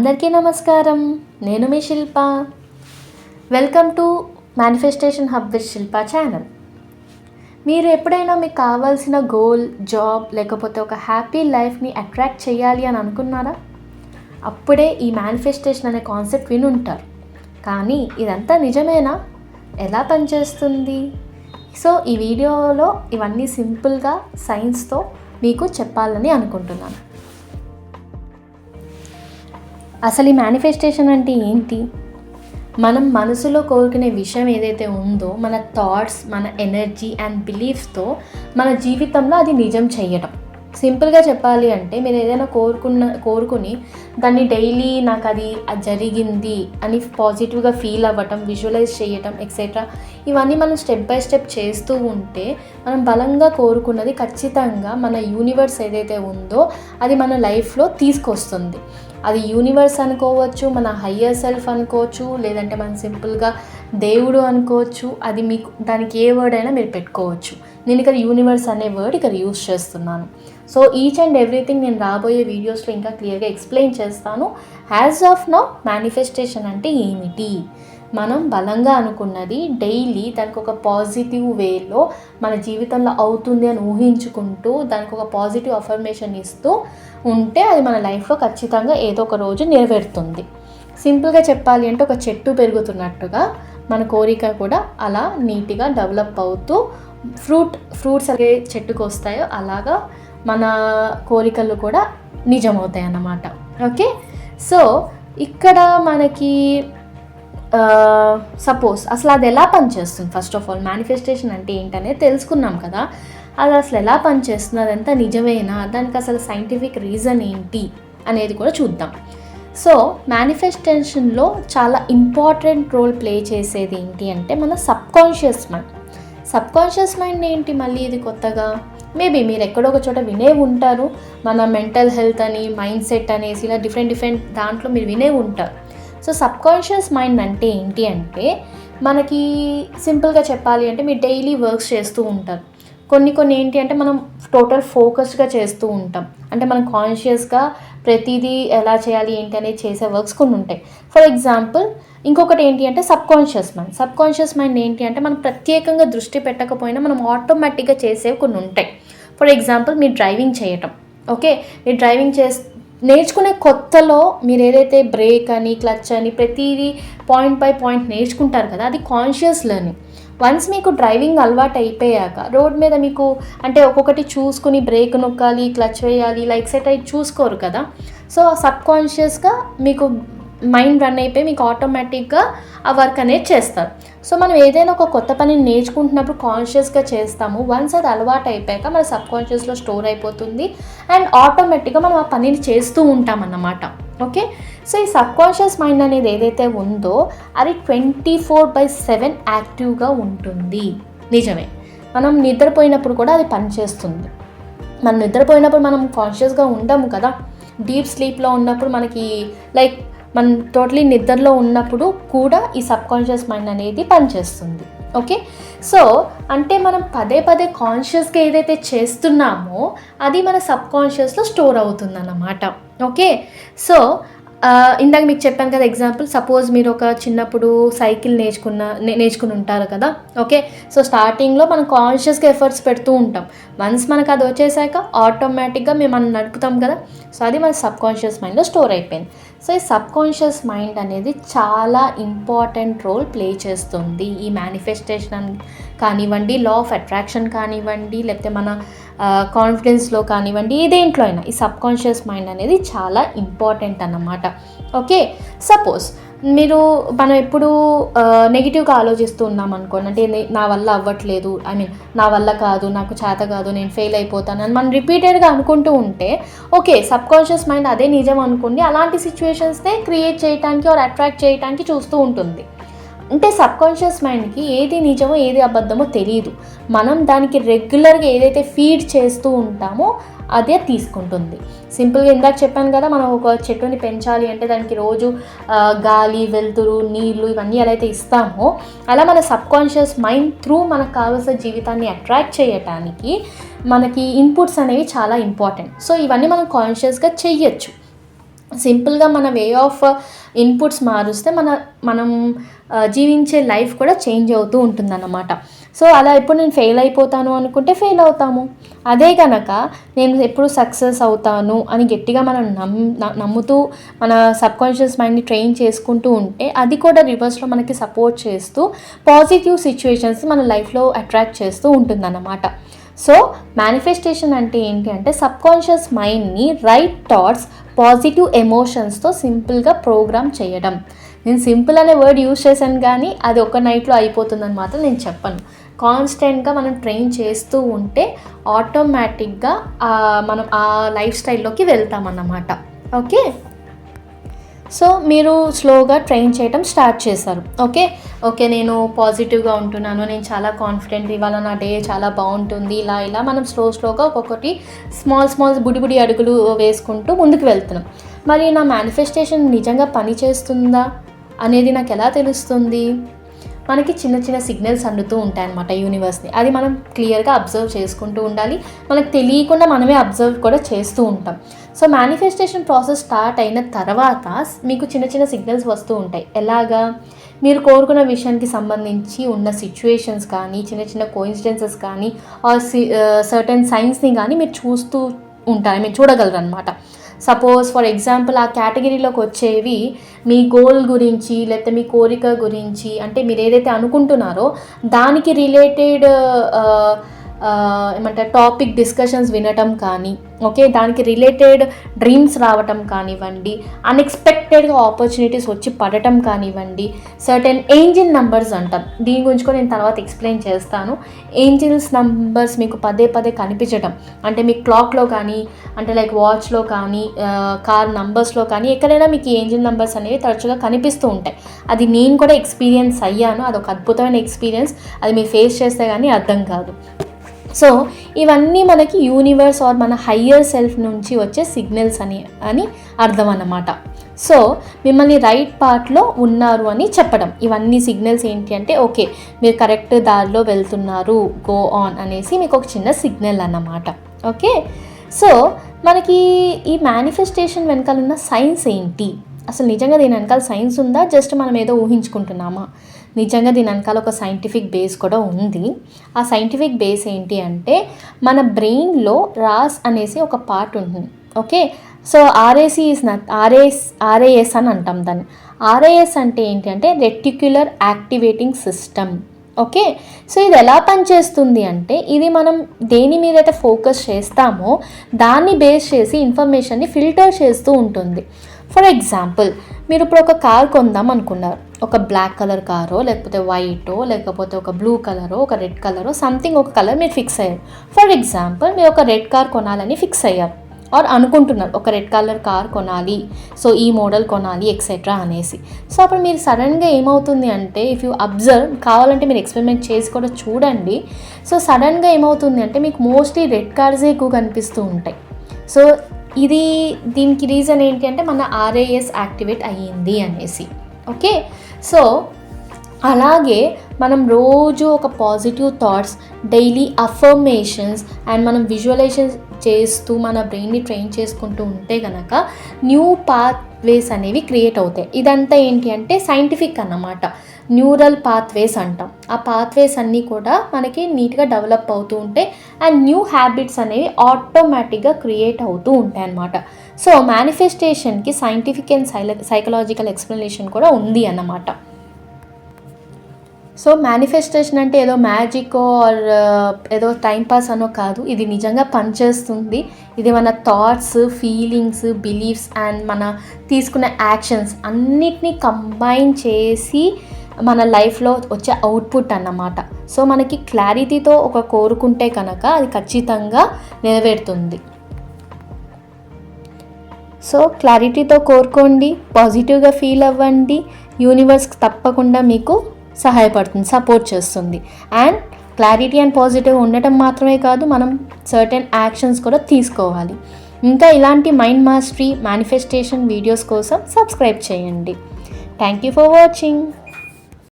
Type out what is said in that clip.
అందరికీ నమస్కారం. నేను మీ Shilpa. Welcome to manifestation hub with Shilpa channel మీరు ఎప్పుడైనా మీకు కావాల్సిన గోల్ జాబ్ లేకపోతే ఒక హ్యాపీ లైఫ్ని అట్రాక్ట్ చేయాలి అని అనుకున్నారా? అప్పుడే ఈ మేనిఫెస్టేషన్ అనే కాన్సెప్ట్ వినుంటారు. కానీ ఇదంతా నిజమేనా? ఎలా పనిచేస్తుంది? సో ఈ వీడియోలో ఇవన్నీ సింపుల్గా సైన్స్తో మీకు చెప్పాలని అనుకుంటున్నాను. అసలు ఈ మేనిఫెస్టేషన్ అంటే ఏంటి? మనం మనసులో కోరుకునే విషయం ఏదైతే ఉందో మన థాట్స్ మన ఎనర్జీ అండ్ బిలీఫ్స్తో మన జీవితంలో అది నిజం చేయటం సింపుల్గా చెప్పాలి అంటే మీరు ఏదైనా కోరుకున్న కోరుకుని దాన్ని డైలీ నాకు అది అది జరిగింది అని పాజిటివ్గా ఫీల్ అవ్వటం విజువలైజ్ చేయటం ఎక్సెట్రా ఇవన్నీ మనం స్టెప్ బై స్టెప్ చేస్తూ ఉంటే మనం బలంగా కోరుకున్నది ఖచ్చితంగా మన యూనివర్స్ ఏదైతే ఉందో అది మన లైఫ్లో తీసుకొస్తుంది. అది యూనివర్స్ అనుకోవచ్చు మన హయ్యర్ సెల్ఫ్ అనుకోవచ్చు లేదంటే మనం సింపుల్గా దేవుడు అనుకోవచ్చు అది మీకు దానికి ఏ వర్డ్ అయినా మీరు పెట్టుకోవచ్చు. నేను ఇక్కడ యూనివర్స్ అనే వర్డ్ ఇక్కడ యూస్ చేస్తున్నాను. సో ఈచ్ అండ్ ఎవ్రీథింగ్ నేను రాబోయే వీడియోస్లో ఇంకా క్లియర్గా ఎక్స్ప్లెయిన్ చేస్తాను. యాజ్ ఆఫ్ నౌ మేనిఫెస్టేషన్ అంటే ఏమిటి? మనం బలంగా అనుకున్నది డైలీ దానికి ఒక పాజిటివ్ వేలో మన జీవితంలో అవుతుంది అని ఊహించుకుంటూ దానికి ఒక పాజిటివ్ అఫర్మేషన్ ఇస్తూ ఉంటే అది మన లైఫ్లో ఖచ్చితంగా ఏదో ఒక రోజు నెరవేరుతుంది. సింపుల్గా చెప్పాలి అంటే ఒక చెట్టు పెరుగుతున్నట్టుగా మన కోరిక కూడా అలా నీట్గా డెవలప్ అవుతూ ఫ్రూట్ ఫ్రూట్స్ అలాగే చెట్టుకు వస్తాయో అలాగా మన కోరికలు కూడా నిజమవుతాయి అన్నమాట ఓకే? సో ఇక్కడ మనకి సపోజ్ అసలు అది ఎలా పనిచేస్తుంది? ఫస్ట్ ఆఫ్ ఆల్ మేనిఫెస్టేషన్ అంటే ఏంటనే తెలుసుకున్నాం కదా. అది అసలు ఎలా పనిచేస్తుంది? అదంతా నిజమేనా? దానికి అసలు సైంటిఫిక్ రీజన్ ఏంటి? అనేది కూడా చూద్దాం. సో మేనిఫెస్టేషన్లో చాలా ఇంపార్టెంట్ రోల్ ప్లే చేసేది ఏంటి అంటే మన సబ్కాన్షియస్ మైండ్ సబ్కాన్షియస్ మైండ్ ఏంటి మళ్ళీ ఇది కొత్తగా? మేబీ మీరు ఎక్కడో ఒక చోట వినే ఉంటారు. మన మెంటల్ హెల్త్ అని మైండ్ సెట్ అనేసి ఇలా డిఫరెంట్ డిఫరెంట్ దాంట్లో మీరు వినే ఉంటారు. సో సబ్కాన్షియస్ మైండ్ అంటే ఏంటి అంటే మనకి సింపుల్గా చెప్పాలి అంటే మీరు డైలీ వర్క్స్ చేస్తూ ఉంటారు. కొన్ని కొన్ని ఏంటి అంటే మనం టోటల్ ఫోకస్డ్గా చేస్తూ ఉంటాం. అంటే మనం కాన్షియస్గా ప్రతిదీ ఎలా చేయాలి ఏంటి అనేది చేసే వర్క్స్ కొన్ని ఉంటాయి. ఫర్ ఎగ్జాంపుల్ ఇంకొకటి ఏంటి అంటే subconscious mind subconscious mind ఏంటి అంటే మనం ప్రత్యేకంగా దృష్టి పెట్టకపోయినా మనం ఆటోమేటిక్గా చేసేవి కొన్ని ఉంటాయి. ఫర్ ఎగ్జాంపుల్ మీరు డ్రైవింగ్ చేయటం. ఓకే మీరు డ్రైవింగ్ చేస్ నేర్చుకునే కొత్తలో మీరు ఏదైతే బ్రేక్ అని క్లచ్ అని ప్రతిదీ పాయింట్ బై పాయింట్ నేర్చుకుంటారు కదా అది కాన్షియస్ లెర్నింగ్ వన్స్ మీకు డ్రైవింగ్ అలవాటు అయిపోయాక రోడ్ మీద మీకు అంటే ఒక్కొక్కటి చూసుకుని బ్రేక్ నొక్కాలి క్లచ్ వేయాలి లైక్ సెట్ అయి చూసుకోరు కదా. సో సబ్ కాన్షియస్గా మీకు మైండ్ రన్ అయిపోయి మీకు ఆటోమేటిక్గా ఆ వర్క్ అనేది చేస్తారు. సో మనం ఏదైనా ఒక కొత్త పనిని నేర్చుకుంటున్నప్పుడు కాన్షియస్గా చేస్తాము. వన్స్ అది అలవాటు అయిపోయాక మన సబ్ కాన్షియస్లో స్టోర్ అయిపోతుంది. అండ్ ఆటోమేటిక్గా మనం ఆ పనిని చేస్తూ ఉంటాం అన్నమాట ఓకే సో ఈ సబ్ కాన్షియస్ మైండ్ అనేది ఏదైతే ఉందో అది ట్వంటీ ఫోర్ బై సెవెన్ యాక్టివ్గా ఉంటుంది. నిజమే. మనం నిద్రపోయినప్పుడు కూడా అది పనిచేస్తుంది. మనం నిద్రపోయినప్పుడు మనం కాన్షియస్గా ఉండము కదా. డీప్ స్లీప్లో ఉన్నప్పుడు మనకి లైక్ మనం టోటలీ నిద్రలో ఉన్నప్పుడు కూడా ఈ సబ్ కాన్షియస్ మైండ్ అనేది పనిచేస్తుంది. ఓకే? సో అంటే మనం పదే పదే కాన్షియస్గా ఏదైతే చేస్తున్నామో అది మన సబ్ కాన్షియస్లో స్టోర్ అవుతుందన్నమాట. ఓకే? సో ఇందాక మీకు చెప్పాను కదా ఎగ్జాంపుల్ సపోజ్ మీరు ఒక చిన్నప్పుడు సైకిల్ నేర్చుకున్న నేర్చుకుని ఉంటారు కదా ఓకే సో స్టార్టింగ్లో మనం కాన్షియస్గా ఎఫర్ట్స్ పెడుతూ ఉంటాం. వన్స్ మనకు అది వచ్చేసాక ఆటోమేటిక్గా మేము మనం నడుపుతాం కదా సో అది మన సబ్ కాన్షియస్ మైండ్లో స్టోర్ అయిపోయింది. సో ఈ సబ్ కాన్షియస్ మైండ్ అనేది చాలా ఇంపార్టెంట్ రోల్ ప్లే చేస్తుంది ఈ మేనిఫెస్టేషన్ కానివ్వండి లా ఆఫ్ అట్రాక్షన్ కానివ్వండి లేకపోతే మన కాన్ఫిడెన్స్లో కానివ్వండి ఏదేంట్లో అయినా ఈ సబ్ కాన్షియస్ మైండ్ అనేది చాలా ఇంపార్టెంట్ అన్నమాట. ఓకే? సపోజ్ మీరు మనం ఎప్పుడు నెగిటివ్గా ఆలోచిస్తూ ఉన్నాం అనుకోండి అంటే నా వల్ల అవ్వట్లేదు ఐ మీన్ నా వల్ల కాదు నాకు చేత కాదు నేను ఫెయిల్ అయిపోతాను అని మనం రిపీటెడ్గా అనుకుంటూ ఉంటే ఓకే సబ్ కాన్షియస్ మైండ్ అదే నిజం అనుకోండి అలాంటి సిచ్యువేషన్స్నే క్రియేట్ చేయడానికి ఆర్ అట్రాక్ట్ చేయడానికి చూస్తూ ఉంటుంది. అంటే సబ్ కాన్షియస్ మైండ్కి ఏది నిజమో ఏది అబద్ధమో తెలియదు మనం దానికి రెగ్యులర్గా ఏదైతే ఫీడ్ చేస్తూ ఉంటామో అదే తీసుకుంటుంది. సింపుల్గా ఇందాక చెప్పాను కదా మనం ఒక చెట్టుని పెంచాలి అంటే దానికి రోజు గాలి వెలుతురు నీళ్ళు ఇవన్నీ ఎలా అయితే ఇస్తామో అలా మన సబ్ కాన్షియస్ మైండ్ త్రూ మనకు కావాల్సిన జీవితాన్ని అట్రాక్ట్ చేయటానికి మనకి ఇన్పుట్స్ అనేవి చాలా ఇంపార్టెంట్. సో ఇవన్నీ మనం కాన్షియస్గా చెయ్యొచ్చు. సింపుల్గా మన వే ఆఫ్ ఇన్పుట్స్ మారుస్తే మన మనం జీవించే లైఫ్ కూడా చేంజ్ అవుతూ ఉంటుందన్నమాట. సో అలా ఎప్పుడు నేను ఫెయిల్ అయిపోతాను అనుకుంటే ఫెయిల్ అవుతాము. అదే కనుక నేను ఎప్పుడు సక్సెస్ అవుతాను అని గట్టిగా మనం నమ్ నమ్ముతూ మన సబ్కాన్షియస్ మైండ్ని ట్రైన్ చేసుకుంటూ ఉంటే అది కూడా రివర్స్లో మనకి సపోర్ట్ చేస్తూ పాజిటివ్ సిచ్యువేషన్స్ మన లైఫ్లో అట్రాక్ట్ చేస్తూ ఉంటుందన్నమాట. సో మేనిఫెస్టేషన్ అంటే ఏంటి అంటే సబ్కాన్షియస్ మైండ్ని రైట్ థాట్స్ పాజిటివ్ ఎమోషన్స్తో సింపుల్గా ప్రోగ్రామ్ చేయడం. నేను సింపుల్ అనే వర్డ్ యూజ్ చేశాను కానీ అది ఒక నైట్లో అయిపోతుందని మాత్రం నేను చెప్పను. కాన్స్టెంట్గా మనం ట్రైన్ చేస్తూ ఉంటే ఆటోమేటిక్గా మనం ఆ లైఫ్ స్టైల్లోకి వెళ్తామన్నమాట. ఓకే సో మీరు స్లోగా ట్రైన్ చేయటం స్టార్ట్ చేశారు. ఓకే? ఓకే నేను పాజిటివ్గా ఉంటున్నాను నేను చాలా కాన్ఫిడెంట్ ఇవాళ నా డే చాలా బాగుంటుంది ఇలా ఇలా మనం స్లో స్లోగా ఒక్కొక్కటి స్మాల్ స్మాల్ బుడి బుడి అడుగులు వేసుకుంటూ ముందుకు వెళ్తున్నాం. మరి నా మేనిఫెస్టేషన్ నిజంగా పని చేస్తుందా అనేది నాకు ఎలా తెలుస్తుంది? మనకి చిన్న చిన్న సిగ్నల్స్ అందుతూ ఉంటాయన్నమాట యూనివర్స్ని అది మనం క్లియర్గా అబ్జర్వ్ చేసుకుంటూ ఉండాలి. మనకు తెలియకుండా మనమే అబ్జర్వ్ కూడా చేస్తూ ఉంటాం. సో మేనిఫెస్టేషన్ ప్రాసెస్ స్టార్ట్ అయిన తర్వాత మీకు చిన్న చిన్న సిగ్నల్స్ వస్తూ ఉంటాయి. ఎలాగా? మీరు కోరుకున్న విషయానికి సంబంధించి ఉన్న సిచ్యువేషన్స్ కానీ చిన్న చిన్న కోయిన్సిడెన్సెస్ కానీ ఆ సి సర్టెన్ సైన్స్ని కానీ మీరు చూస్తూ ఉంటారు మీరు చూడగలరు అనమాట సపోజ్ ఫర్ ఎగ్జాంపుల్ ఆ కేటగిరీలోకి వచ్చేవి మీ గోల్ గురించి లేకపోతే మీ కోరిక గురించి అంటే మీరు ఏదైతే అనుకుంటున్నారో దానికి రిలేటెడ్ ఏమంటారు టాపిక్ డిస్కషన్స్ వినటం కానీ ఓకే దానికి రిలేటెడ్ డ్రీమ్స్ రావటం కానివ్వండి అన్ఎక్స్పెక్టెడ్గా ఆపర్చునిటీస్ వచ్చి పడటం కానివ్వండి సర్టెన్ ఏంజిల్ నంబర్స్ అంటాం. దీని గురించి కూడా నేను తర్వాత ఎక్స్ప్లెయిన్ చేస్తాను. ఏంజిల్స్ నంబర్స్ మీకు పదే పదే కనిపించటం. అంటే మీ క్లాక్లో కానీ అంటే లైక్ వాచ్లో కానీ కార్ నంబర్స్లో కానీ ఎక్కడైనా మీకు ఏంజిల్ నంబర్స్ అనేవి తరచుగా కనిపిస్తూ ఉంటాయి. అది నేను కూడా ఎక్స్పీరియన్స్ అయ్యాను. అదొక అద్భుతమైన ఎక్స్పీరియన్స్ అది మీరు ఫేస్ చేస్తే కానీ అర్థం కాదు. సో ఇవన్నీ మనకి యూనివర్స్ ఆర్ మన హయ్యర్ సెల్ఫ్ నుంచి వచ్చే సిగ్నల్స్ అని అని అర్థం అన్నమాట. సో మిమ్మల్ని రైట్ పార్ట్లో ఉన్నారు అని చెప్పడం. ఇవన్నీ సిగ్నల్స్ ఏంటి అంటే ఓకే మీరు కరెక్ట్ దారిలో వెళ్తున్నారు గో ఆన్ అనేసి మీకు ఒక చిన్న సిగ్నల్ అన్నమాట. ఓకే సో మనకి ఈ మేనిఫెస్టేషన్ వెనకాల ఉన్న సైన్స్ ఏంటి? అసలు నిజంగా దీని వెనకాల సైన్స్ ఉందా? జస్ట్ మనం ఏదో ఊహించుకుంటున్నామా? నిజంగా దీని వెనకాల ఒక సైంటిఫిక్ బేస్ కూడా ఉంది. ఆ సైంటిఫిక్ బేస్ ఏంటి అంటే మన బ్రెయిన్లో రాస్ అనేసి ఒక పార్ట్ ఉంటుంది. Okay? So RAC is not RAS RAS అని అంటాం దాన్ని. ఆర్ఏఎస్ అంటే ఏంటి అంటే reticular activating system okay? So ఇది ఎలా పనిచేస్తుంది అంటే ఇది మనం దేని మీద అయితే ఫోకస్ చేస్తామో దాన్ని బేస్ చేసి ఇన్ఫర్మేషన్ని ఫిల్టర్ చేస్తూ ఉంటుంది. ఫర్ ఎగ్జాంపుల్ మీరు ఇప్పుడు ఒక కార్ కొందాం అనుకున్నారు. ఒక బ్లాక్ కలర్ కారో లేకపోతే వైటో లేకపోతే ఒక బ్లూ కలరో ఒక రెడ్ కలరో సంథింగ్ ఒక కలర్ మీరు ఫిక్స్ అయ్యారు. ఫర్ ఎగ్జాంపుల్ మీరు ఒక రెడ్ కార్ కొనాలని ఫిక్స్ అయ్యారు. ఆర్ అనుకుంటున్నారు ఒక రెడ్ కలర్ కార్ కొనాలి సో ఈ మోడల్ కొనాలి ఎక్సెట్రా అనేసి. సో అప్పుడు మీరు సడన్గా ఏమవుతుంది అంటే ఇఫ్ యూ అబ్జర్వ్ కావాలంటే మీరు ఎక్స్పెరిమెంట్ చేసి కూడా చూడండి. సో సడన్గా ఏమవుతుంది అంటే మీకు మోస్ట్లీ రెడ్ కార్సే ఎక్కువ కనిపిస్తూ ఉంటాయి. సో ఇది దీనికి రీజన్ ఏంటి అంటే మన ఆర్ఏఎస్ యాక్టివేట్ అయ్యింది అనేసి. ఓకే? సో అలాగే మనం రోజు ఒక positive thoughts daily affirmations and మనం విజువలైజేషన్ చేస్తూ మన బ్రెయిన్ని ట్రైన్ చేసుకుంటూ ఉంటే కనుక న్యూ పాత్ వేస్ అనేవి క్రియేట్ అవుతాయి. ఇదంతా ఏంటి అంటే సైంటిఫిక్ అన్నమాట. న్యూరల్ పాత్వేస్ అంటాం. ఆ పాత్వేస్ అన్నీ కూడా మనకి నీట్గా డెవలప్ అవుతూ ఉంటే అండ్ న్యూ హ్యాబిట్స్ అనేవి ఆటోమేటిక్గా క్రియేట్ అవుతూ ఉంటాయి అన్నమాట. సో మేనిఫెస్టేషన్కి సైంటిఫిక్ అండ్ సైల సైకలాజికల్ ఎక్స్ప్లెనేషన్ కూడా ఉంది అన్నమాట. సో మేనిఫెస్టేషన్ అంటే ఏదో మ్యాజిక్ ఆర్ uh, ఏదో టైంపాస్ అనో కాదు. ఇది నిజంగా పనిచేస్తుంది. ఇది మన థాట్స్ ఫీలింగ్స్ బిలీఫ్స్ అండ్ మన తీసుకున్న యాక్షన్స్ అన్నిటినీ కంబైన్ చేసి మన లైఫ్లో వచ్చే అవుట్పుట్ అన్నమాట. సో మనకి క్లారిటీతో ఒక కోరుకుంటే కనుక అది ఖచ్చితంగా నెరవేరుతుంది. సో క్లారిటీతో కోరుకోండి పాజిటివ్గా ఫీల్ అవ్వండి యూనివర్స్ తప్పకుండా మీకు సహాయపడుతుంది సపోర్ట్ చేస్తుంది. అండ్ క్లారిటీ అండ్ పాజిటివ్ ఉండటం మాత్రమే కాదు మనం సర్టెన్ యాక్షన్స్ కూడా తీసుకోవాలి. ఇంకా ఇలాంటి మైండ్ మాస్టరీ మేనిఫెస్టేషన్ వీడియోస్ కోసం సబ్స్క్రైబ్ చేయండి. Thank you for watching